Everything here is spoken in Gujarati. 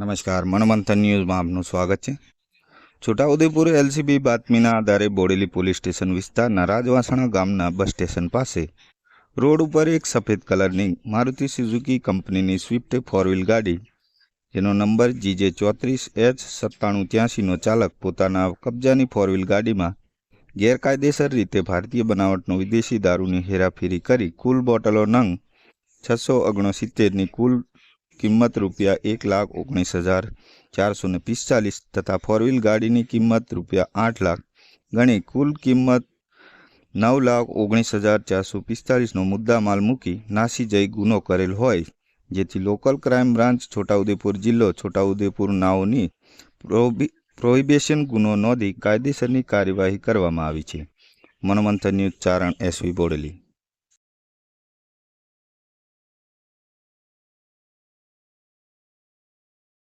નમસ્કાર, મનમંથન ન્યૂઝમાં આપનું સ્વાગત છે. છોટાઉદેપુર એલસીબી બાતમીના આધારે બોડેલી પોલીસ સ્ટેશન વિસ્તારના રાજવાસણા ગામના બસ સ્ટેશન પાસે રોડ ઉપર એક સફેદ કલરની મારુતિ સુઝુકી કંપનીની સ્વિફ્ટ ફોર વ્હીલ ગાડી, જેનો નંબર જીજે ચોત્રીસ એચ સત્તાણું ત્યાસીનો ચાલક પોતાના કબજાની ફોર વ્હીલ ગાડીમાં ગેરકાયદેસર રીતે ભારતીય બનાવટનો વિદેશી દારૂની હેરાફેરી કરી કુલ બોટલો નંગ છસો ઓગણસિત્તેરની કુલ કિંમત રૂપિયા એક લાખ ઓગણીસ હજાર ચારસો ને પિસ્તાલીસ તથા ફોર વ્હીલ ગાડીની કિંમત રૂપિયા આઠ લાખ. ગણી કુલ કિંમત નવ લાખ ઓગણીસ હજાર ચારસો પિસ્તાલીસનો મુદ્દા માલ મૂકી નાસી જઈ ગુનો કરેલ હોય, જેથી લોકલ ક્રાઇમ બ્રાન્ચ છોટાઉદેપુર જિલ્લો છોટાઉદેપુર નાઓની પ્રોહિબિશન ગુનો નોંધી કાયદેસરની કાર્યવાહી કરવામાં આવી છે. મનોમંથન news Charan S V Bodeli.